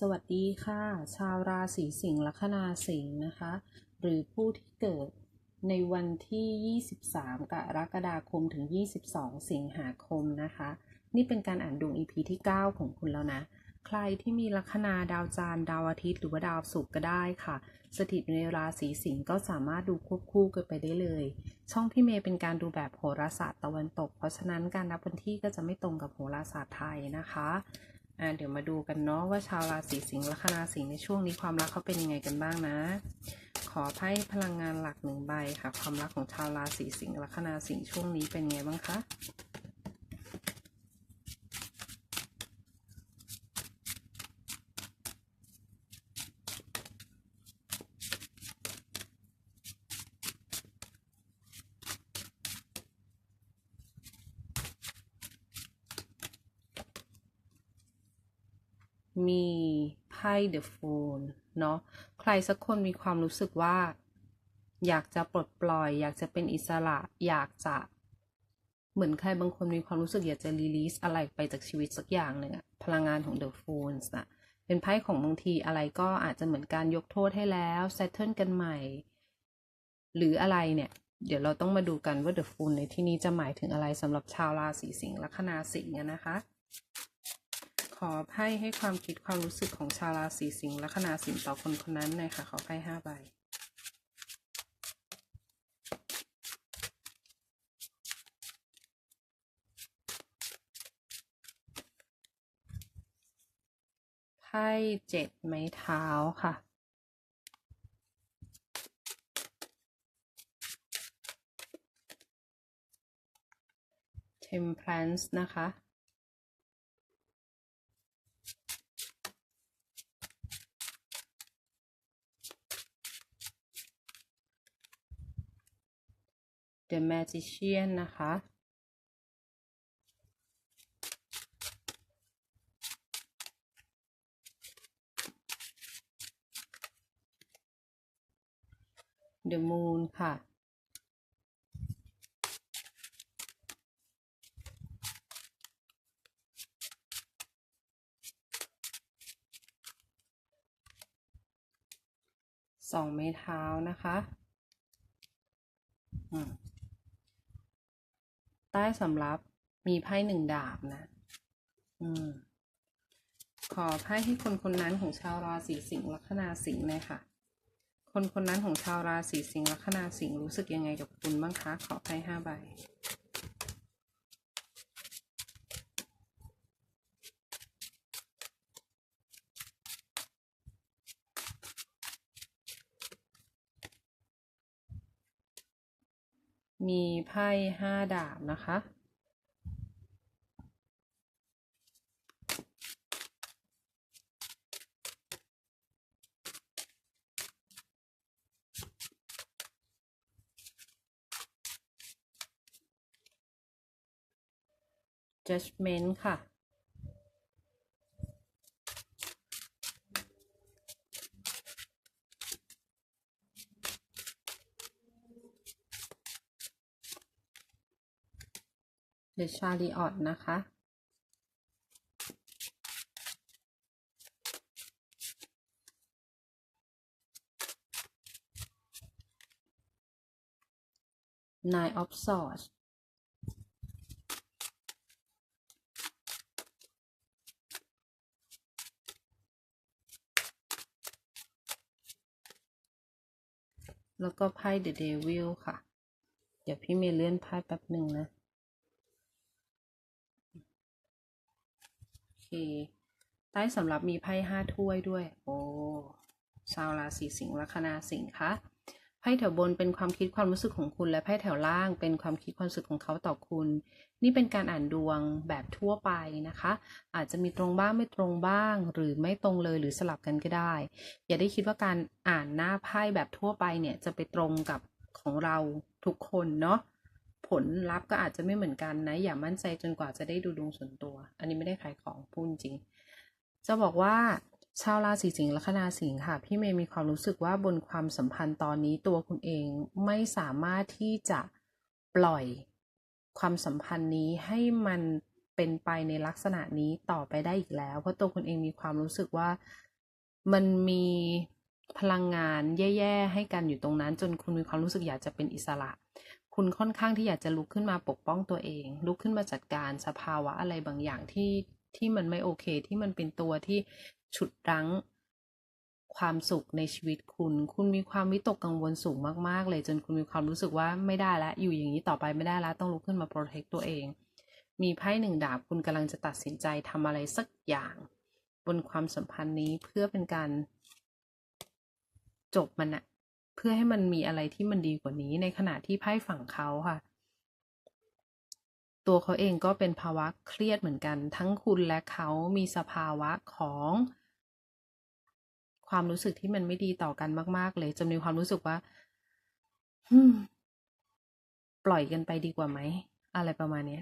สวัสดีค่ะ ชาวราศีสิงห์ลัคนาสิงห์นะคะ หรือผู้ที่เกิดในวันที่ 23 กรกฎาคมถึง 22 สิงหาคมนะคะ นี่เป็นการอ่านดวง EP ที่ 9 ของคุณแล้วนะ ใครที่มีลัคนาดาวจานดาวอาทิตย์ หรือว่าดาวศุกร์ก็ได้ค่ะ สถิตในราศีสิงห์ก็สามารถดูควบคู่กันไปได้เลย ช่องพี่เมย์เป็นการดูแบบโหราศาสตร์ตะวันตก เพราะฉะนั้นการนับวันที่ก็จะไม่ตรงกับโหราศาสตร์ไทยนะคะ อ่าเดี๋ยวมาดูกันเนาะว่าชาวราศีสิงห์ลัคนาสิงห์ในช่วงนี้ความรักเขาเป็นยังไงกันบ้างนะ ขอไพ่พลังงานหลักหนึ่งใบค่ะ ความรักของชาวราศีสิงห์ลัคนาสิงห์ช่วงนี้เป็นไงบ้างคะ มีไพ่เดอะฟูลเนาะใครสักคนมีความรู้สึกว่า อยากจะปลดปล่อย อยากจะเป็นอิสระ อยากจะ เหมือนใครบางคนมีความรู้สึกอยากจะรีลีสอะไรไปจากชีวิตสักอย่างหนึ่งพลังงานของ The Fools นะเป็นไพ่ของบางทีอะไรก็อาจจะเหมือนการยกโทษให้แล้วเซตเทิลกันใหม่ หรืออะไรเนี่ย เดี๋ยวเราต้องมาดูกันว่า The Fool ในที่นี้จะหมายถึงอะไรสำหรับชาวราศีสิงห์ลัคนาสิงห์นะคะ อไพ่ให้ความคิดความรู้สึกของชาวราศีสิงห์ลัคนาสิงห์ต่อคนคนนั้นหน่อยค่ะ ขอไพ่ห้าใบไพ่เจ็ดไม้เท้าค่ะ Temperance นะคะ The Magician นะคะ The Moon ค่ะ สองไม้เท้านะคะ อืม ใต้สำรับมีไพ่หนึ่งดาบนะ อืม ขอไพ่ให้คนคนนั้นของชาวราศีสิงห์ลัคนาสิงห์เลยค่ะ คนคนนั้นของชาวราศีสิงห์ลัคนาสิงห์รู้สึกยังไงกับคุณบ้างคะ ขอไพ่ห้าใบ มีไพ่ห้าดาบนะคะ judgment ค่ะ The Chariot นะคะ Nine of Swords แล้วก็ไพ่ The Devil ค่ะ เดี๋ยวพี่เมย์เลื่อนไพ่แป๊บหนึ่งนะ เค ใต้สำหรับมีไพ่ห้าถ้วยด้วย โอ้ชาวราศีสิงห์ลัคนาสิงห์คะไพ่แถวบนเป็นความคิดความรู้สึกของคุณและไพ่แถวล่างเป็นความคิดความรู้สึกของเขาต่อคุณ นี่เป็นการอ่านดวงแบบทั่วไปนะคะ อาจจะมีตรงบ้างไม่ตรงบ้าง หรือไม่ตรงเลยหรือสลับกันก็ได้ อย่าได้คิดว่าการอ่านหน้าไพ่แบบทั่วไปเนี่ยจะไปตรงกับของเราทุกคนเนาะ ผลลัพธ์ก็อาจจะไม่เหมือนกันนะ อย่ามั่นใจจนกว่าจะได้ดูดวงส่วนตัว อันนี้ไม่ได้ขายของพูดจริง จะบอกว่าชาวราศีสิงห์ลัคนาสิงห์ค่ะ พี่เมย์มีความรู้สึกว่าบนความสัมพันธ์ตอนนี้ตัวคุณเองไม่สามารถที่จะปล่อยความสัมพันธ์นี้ให้มันเป็นไปในลักษณะนี้ต่อไปได้อีกแล้ว เพราะตัวคุณเองมีความรู้สึกว่ามันมีพลังงานแย่ ๆ ให้กันอยู่ตรงนั้น จนคุณมีความรู้สึกอยากจะเป็นอิสระ คุณค่อนข้างที่อยากจะลุกขึ้นมาปกป้องตัวเอง ลุกขึ้นมาจัดการสภาวะอะไรบางอย่างที่ที่มันไม่โอเค ที่มันเป็นตัวที่ฉุดรั้งความสุขในชีวิตคุณ คุณมีความวิตกกังวลสูงมากๆ เลยจนคุณมีความรู้สึกว่าไม่ได้แล้วอยู่อย่างนี้ต่อไปไม่ได้แล้วต้องลุกขึ้นมาโปรเทคตัวเอง มีไพ่หนึ่งดาบคุณกำลังจะตัดสินใจทำอะไรสักอย่าง บนความสัมพันธ์นี้เพื่อเป็นการจบมันอะ เพื่อให้มันมีอะไรที่มันดีกว่านี้ ในขณะที่ไพ่ฝั่งเขาค่ะ ตัวเขาเองก็เป็นภาวะเครียดเหมือนกัน ทั้งคุณและเขามีสภาวะของความรู้สึกที่มันไม่ดีต่อกันมาก ๆ เลยจนมีความรู้สึกว่าปล่อยกันไปดีกว่าไหม อะไรประมาณนี้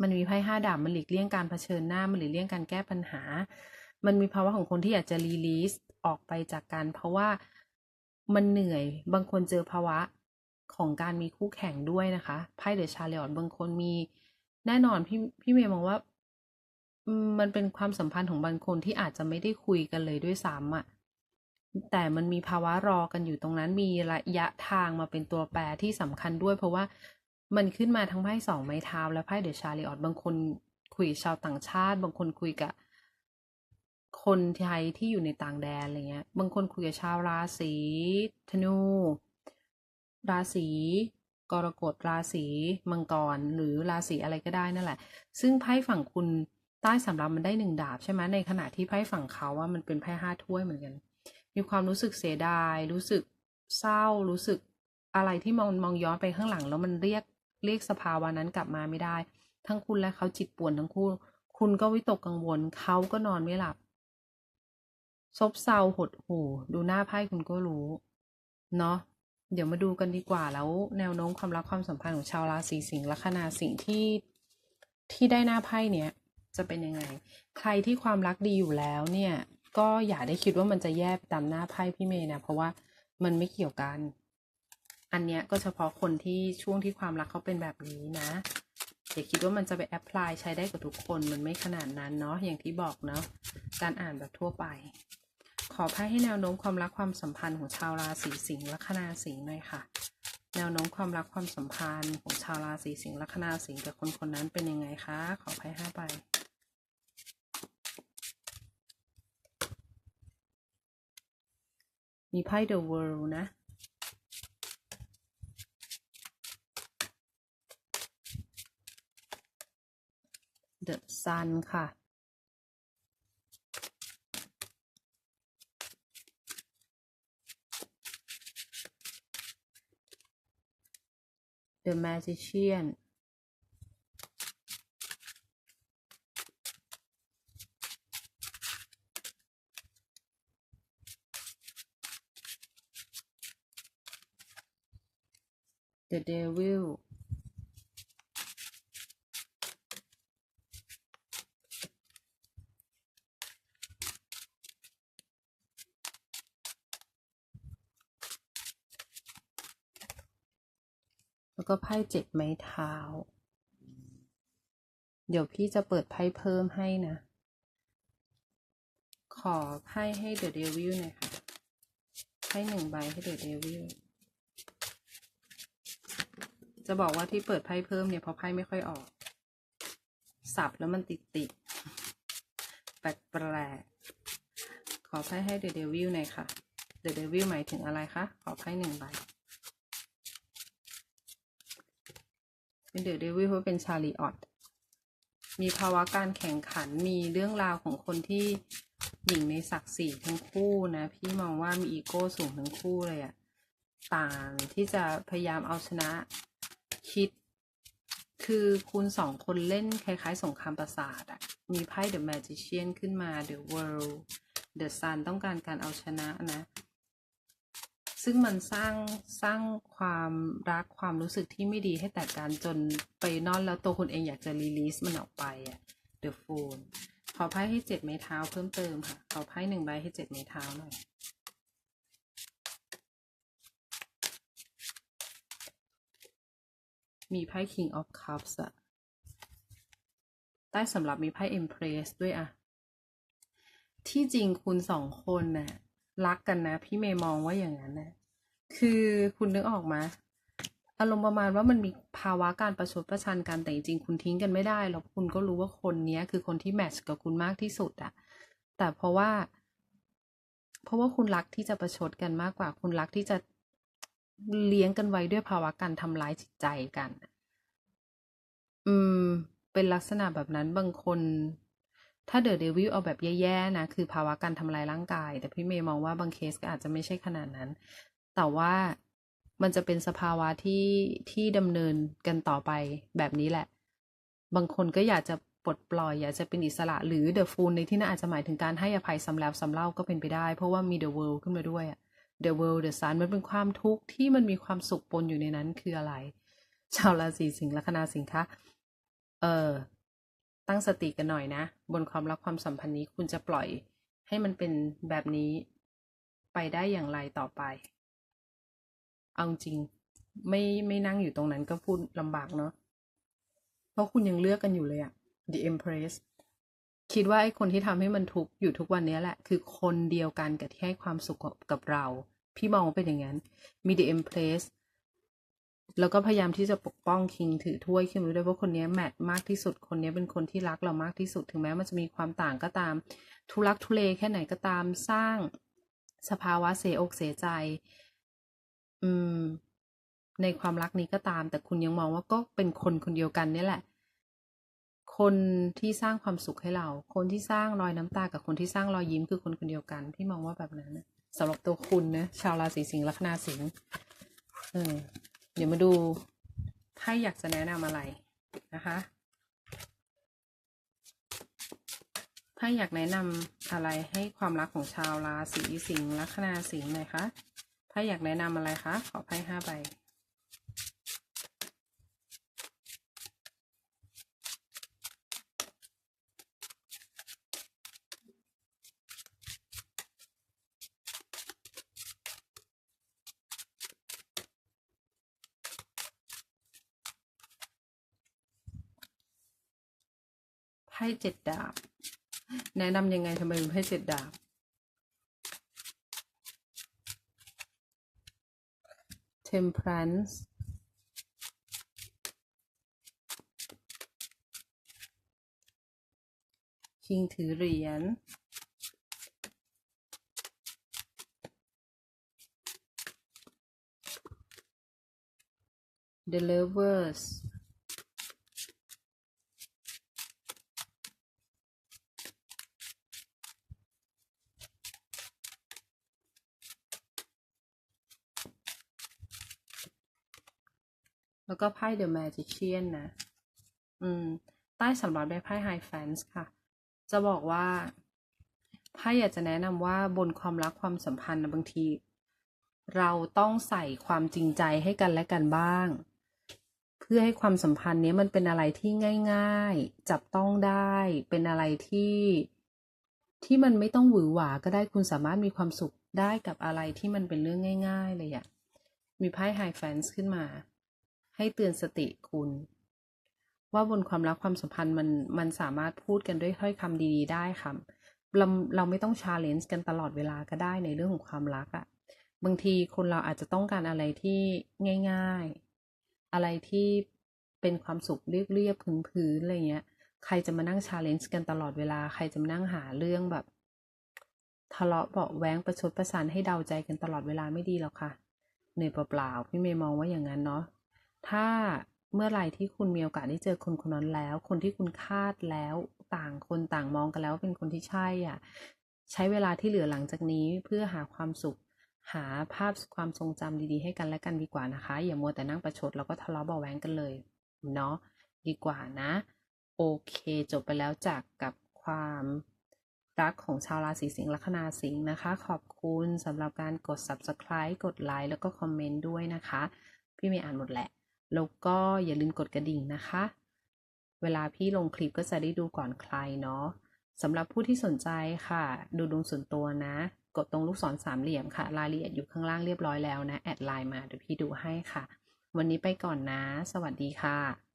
มันมีไพ่ห้าดาบมันหลีกเลี่ยงการเผชิญหน้า มันหลีกเลี่ยงการแก้ปัญหา มันมีภาวะของคนที่อยากจะรีลีสออกไปจากกัน เพราะว่า มันเหนื่อย บางคนเจอภาวะของการมีคู่แข่งด้วยนะคะไพ่เดอะชาเลอตบางคนมีแน่นอนพี่พี่เมย์มองว่ามันเป็นความสัมพันธ์ของบางคนที่อาจจะไม่ได้คุยกันเลยด้วยซ้ำอะแต่มันมีภาวะรอกันอยู่ตรงนั้นมีระยะทางมาเป็นตัวแปรที่สำคัญด้วย เพราะว่ามันขึ้นมาทั้งไพ่สองไม้เท้าและไพ่เดอะชาเลอตบางคนคุยกับชาวต่างชาติ บางคนคุยกับ คนไทยที่อยู่ในต่างแดนอะไรเงี้ย บางคนคุยกับชาวราศีธนู ราศีกรกฎราศีมังกร หรือราศีอะไรก็ได้นั่นแหละ ซึ่งไพ่ฝั่งคุณใต้สำรับมันได้หนึ่งดาบใช่ไหมในขณะที่ไพ่ฝั่งเขาว่ามันเป็นไพ่ห้าถ้วยเหมือนกัน มีความรู้สึกเสียดาย รู้สึกเศร้า รู้สึกอะไรที่มองมองย้อนไปข้างหลัง แล้วมันเรียกเรียกสภาวะนั้นกลับมาไม่ได้ ทั้งคุณและเขาจิตป่วนทั้งคู่ คุณก็วิตกกังวล เขาก็นอนไม่หลับ ซบเซาหดหู่ดูหน้าไพ่คุณก็รู้ เนาะเดี๋ยวมาดูกันดีกว่าแล้วแนวโน้มความรักความสัมพันธ์ของชาวราศีสิงห์ลัคนาสิงห์ที่ที่ได้หน้าไพ่เนี้ยจะเป็นยังไง ใครที่ความรักดีอยู่แล้วเนี่ย ก็อย่าได้คิดว่ามันจะแย่ตามหน้าไพ่พี่เมย์นะเพราะว่ามันไม่เกี่ยวกัน อันเนี้ยก็เฉพาะคนที่ช่วงที่ความรักเขาเป็นแบบนี้นะอย่าคิดว่ามันจะไปแอพพลายใช้ได้กับทุกคนมันไม่ขนาดนั้นเนาะอย่างที่บอกเนาะการอ่านแบบทั่วไป ขอไพ่ให้แนวโน้มความรักความสัมพันธ์ของชาวราศีสิงห์ลัคนาสิงห์หน่อยค่ะ แนวโน้มความรักความสัมพันธ์ของชาวราศีสิงห์ลัคนาสิงห์กับคนคนนั้นเป็นยังไงคะ ขอไพ่ห้าใบมีไพ่ The World นะ The Sun ค่ะ The Magician. เ The Devil ก็ไพ่เจ็ดไม้เท้า เดี๋ยวพี่จะเปิดไพ่เพิ่มให้นะ ขอไพ่ให้เดอะเดวิลหน่อยค่ะ ไพ่หนึ่งใบให้เดอะเดวิลจะบอกว่าที่เปิดไพ่เพิ่มเนี่ยเพราะไพ่ไม่ค่อยออก สับแล้วมันติดติดๆแปลกแปลกๆขอไพ่ให้เดอะเดวิลหน่อยค่ะ เดอะเดวิลหมายถึงอะไรคะ ขอไพ่หนึ่งใบ เป็นเดอะเดวิลเพราะเป็นชาลีออตมีภาวะการแข่งขันมีเรื่องราวของคนที่หญิงในศักดิ์ศรีทั้งคู่นะ พี่มองว่ามีอีโก้สูงทั้งคู่เลยอะต่างที่จะพยายามเอาชนะคิด คือคุณสองคนเล่นคล้ายๆ สงครามประสาทอะมีไพ่ The Magician ขึ้นมา The World The Sun ต้องการการเอาชนะนะ ซึ่งมันสร้างสร้างความรักความรู้สึกที่ไม่ดีให้แตกกันจนไปนอนแล้วตัวคุณเองอยากจะรีลีสมันออกไปอะ The Fool ขอไพ่ให้เจ็ดไม้เท้าเพิ่มเติมค่ะ ขอไพ่หนึ่งใบให้เจ็ดไม้เท้าหน่อยมีไพ่ King of Cups อะใต้สำหรับมีไพ่ Empress ด้วยอะที่จริงคุณสองคนน่ะ รักกันนะ พี่เมย์มองว่าอย่างนั้นนะคือคุณนึกออกมาอารมณ์ประมาณว่ามันมีภาวะการประชดประชันกันแต่จริงๆคุณทิ้งกันไม่ได้หรอกคุณก็รู้ว่าคนเนี้ยคือคนที่แมทช์กับคุณมากที่สุดอะแต่เพราะว่า เพราะว่าคุณรักที่จะประชดกันมากกว่า คุณรักที่จะเลี้ยงกันไว้ด้วยภาวะการทำร้ายจิตใจกัน อืม เป็นลักษณะแบบนั้นบางคน ถ้าเดอะเดวิลเอาแบบแย่ๆนะ คือภาวะการทำลายร่างกาย แต่พี่เมย์มองว่าบางเคสก็อาจจะไม่ใช่ขนาดนั้น แต่ว่ามันจะเป็นสภาวะที่ที่ดำเนินกันต่อไปแบบนี้แหละ บางคนก็อยากจะปลดปล่อย อยากจะเป็นอิสระหรือเดอะฟูลในที่นั้นอาจจะหมายถึงการให้อภัยซ้ำแล้วซ้ำเล่าก็เป็นไปได้ เพราะว่ามีเดอะเวิลด์ขึ้นมาด้วยเดอะ The World The Sun มันเป็นความทุกข์ที่มันมีความสุขปนอยู่ในนั้นคืออะไร ชาวราศีสิงห์ลัคนาสิงห์คะเออ ตั้งสติกันหน่อยนะ บนความรักความสัมพันธ์นี้คุณจะปล่อยให้มันเป็นแบบนี้ไปได้อย่างไรต่อไป เอาจริงไม่ไม่นั่งอยู่ตรงนั้นก็พูดลำบากเนาะเพราะคุณยังเลือกกันอยู่เลยอะ The Empress คิดว่าไอ้คนที่ทำให้มันทุกข์อยู่ทุกวันนี้แหละ คือคนเดียวกันกับที่ให้ความสุขกับเรา พี่มองว่าเป็นอย่างนั้นมี The Empress แล้วก็พยายามที่จะปกป้องคิงถือถ้วยขึ้นมาด้วยว่าคนนี้แมทมากที่สุดคนนี้เป็นคนที่รักเรามากที่สุดถึงแม้มันจะมีความต่างก็ตาม ทุลักทุเลแค่ไหนก็ตามสร้างสภาวะเสียอกเสียใจ อืม ในความรักนี้ก็ตาม แต่คุณยังมองว่าก็เป็นคนคนเดียวกันนี่แหละ คนที่สร้างความสุขให้เรา คนที่สร้างรอยน้ำตากับคนที่สร้างรอยยิ้มคือคนคนเดียวกันพี่มองว่าแบบนั้นนะสำหรับตัวคุณนะชาวราศีสิงห์ลัคนาสิงห์เออ เดี๋ยวมาดูไพ่อยากจะแนะนำอะไรนะคะไพ่อยากแนะนำอะไรให้ความรักของชาวราศีสิงห์ลัคนาสิงห์หน่อยคะไพ่อยากแนะนำอะไรคะขอไพ่ห้าใบ ไพ่เจ็ดดาบ แนะนำยังไงทำไมเป็นไพ่เจ็ดดาบ Temperance คิงถือเหรียญ The Lovers แล้วก็ไพ่ The Magician นะ อืม ใต้สำหรับได้ไพ่ High Fans ค่ะ จะบอกว่าไพ่อยากจะแนะนำว่าบนความรักความสัมพันธ์นะบางที เราต้องใส่ความจริงใจให้กันและกันบ้าง เพื่อให้ความสัมพันธ์นี้มันเป็นอะไรที่ง่าย ๆ จับต้องได้ เป็นอะไรที่ที่มันไม่ต้องหวือหวาก็ได้คุณสามารถมีความสุขได้กับอะไรที่มันเป็นเรื่องง่าย ๆ เลยอะมีไพ่ High Fans ขึ้นมา ให้เตือนสติคุณ ว่าบนความรักความสัมพันธ์มันมันสามารถพูดกันด้วยถ้อยคำดีๆ ได้ค่ะเราเราไม่ต้องชาเลนจ์กันตลอดเวลาก็ได้ในเรื่องของความรักอะ่ะบางทีคนเราอาจจะต้องการอะไรที่ง่าย ๆ อะไรที่เป็นความสุขเรียบๆพื้นๆอะไรเงี้ย ใครจะมานั่งชาเลนจ์กันตลอดเวลา ใครจะมานั่งหาเรื่องแบบ ทะเลาะเบาะแว้งประชดประชันให้เดาใจกันตลอดเวลาไม่ดีหรอกค่ะเหนื่อยเปล่าๆพี่เมย์มองว่าอย่างนั้นเนาะ ถ้าเมื่อไหร่ที่คุณมีโอกาสได้เจอคนคนนั้นแล้ว คนที่คุณคาดแล้วต่างคนต่างมองกันแล้วเป็นคนที่ใช่อะใช้เวลาที่เหลือหลังจากนี้เพื่อหาความสุข หาภาพความทรงจำดีๆ ให้กันและกันดีกว่านะคะ อย่ามัวแต่นั่งประชดแล้วก็ทะเลาะเบาะแว้งกันเลยเนาะดีกว่านะ โอเค จบไปแล้วจากกับความรักของชาวราศีสิงห์ลัคนาสิงห์นะคะ ขอบคุณสำหรับการกด subscribe กดไลค์แล้วก็คอมเมนต์ด้วยนะคะ พี่เมย์อ่านหมดแหละ แล้วก็อย่าลืมกดกระดิ่งนะคะ เวลาพี่ลงคลิปก็จะได้ดูก่อนใครเนาะสำหรับผู้ที่สนใจค่ะ ดูดวงส่วนตัวนะ กดตรงลูกศรสามเหลี่ยมค่ะ รายละเอียดอยู่ข้างล่างเรียบร้อยแล้วนะ แอดไลน์มาเดี๋ยวพี่ดูให้ค่ะ วันนี้ไปก่อนนะ สวัสดีค่ะ